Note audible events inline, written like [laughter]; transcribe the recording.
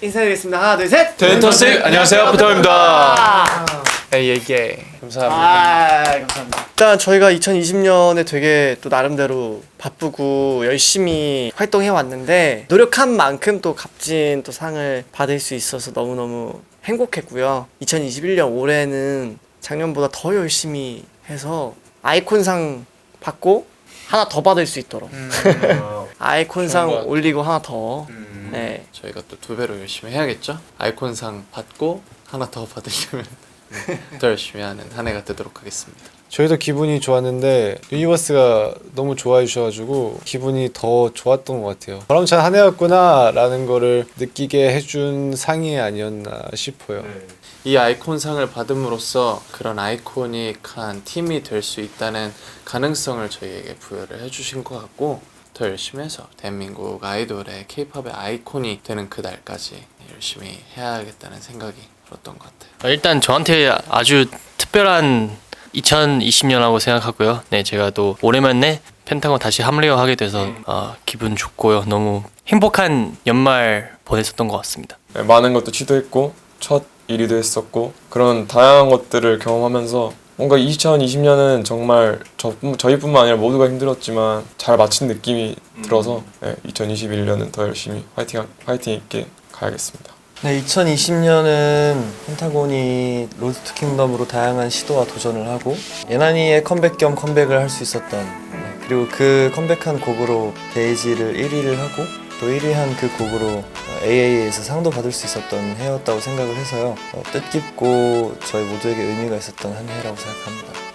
인사드리겠습니다. 하나, 둘, 셋. 덴터스 안녕하세요 부터입니다. 에이, 얘기해. 감사합니다. 아, 감사합니다. 일단 저희가 2020년에 되게 또 나름대로 바쁘고 열심히 활동해 왔는데 노력한 만큼 또 값진 또 상을 받을 수 있어서 너무너무 행복했고요. 2021년 올해는 작년보다 더 열심히 해서 아이콘상 받고 하나 더 받을 수 있도록 [laughs] 아이콘상 것 같아요. 올리고 하나 더 네. 저희가 또 두 배로 열심히 해야겠죠. 아이콘상 받고 하나 더 받으려면 더 열심히 하는 한 해가 되도록 하겠습니다. 저희도 기분이 좋았는데 유니버스가 너무 좋아해 주셔가지고 기분이 더 좋았던 것 같아요. 바람찬 한 해였구나라는 거를 느끼게 해준 상이 아니었나 싶어요. 이 아이콘 상을 받음으로써 그런 아이코닉한 팀이 될 수 있다는 가능성을 저희에게 부여를 해주신 것 같고 더 열심히 해서 대한민국 아이돌의 케이팝의 아이콘이 되는 그날까지 열심히 해야겠다는 생각이 들었던 것 같아요. 어, 일단 저한테 아주 특별한 2020년이라고 생각하고요. 네, 제가 또 오랜만에 펜타곤 다시 합류하게 돼서 어, 기분 좋고요. 너무 행복한 연말 보냈었던 것 같습니다. 네, 많은 것도 시도했고 첫 1위도 했었고 그런 다양한 것들을 경험하면서 뭔가 2020년은 정말 저, 저희뿐만 아니라 모두가 힘들었지만 잘 마친 느낌이 들어서 네, 2021년은 더 열심히 화이팅 화이팅 있게 가야겠습니다. 네, 2020년은 펜타곤이 로드 투 킹덤으로 다양한 시도와 도전을 하고 예나니의 컴백 겸 컴백을 할 수 있었던 네, 그리고 그 컴백한 곡으로 데이지를 1위를 하고 또 1위 한 그 곡으로 AA에서 상도 받을 수 있었던 해였다고 생각을 해서요 어, 뜻깊고 저희 모두에게 의미가 있었던 한 해라고 생각합니다.